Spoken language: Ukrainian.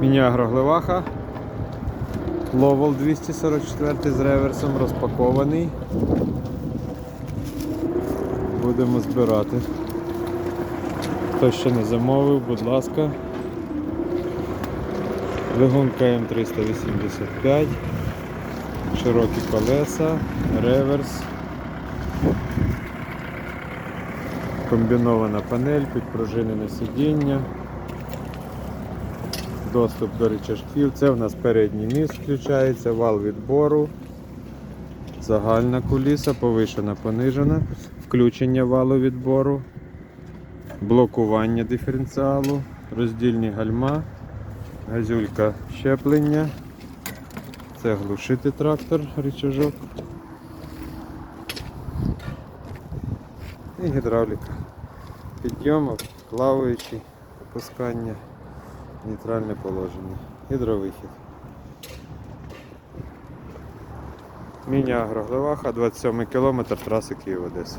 Міні-агроглеваха. Ловол 244 з реверсом розпакований. Будемо збирати. Хто ще не замовив, будь ласка. Двигун КМ385, широкі колеса, реверс, комбінована панель, підпружинене сидіння, доступ до рычажків. Це в нас передній міст включається, вал відбору, загальна куліса, повишена, понижена, включення валу відбору, блокування диференціалу, роздільні гальма. Газюлька щеплення. Це глушити трактор, рычажок. І гідравліка. Підйом, плаваючий, опускання, нейтральне положення. Гідровихід. Міні-агроглеваха, 27 км траси Київ-Одеса.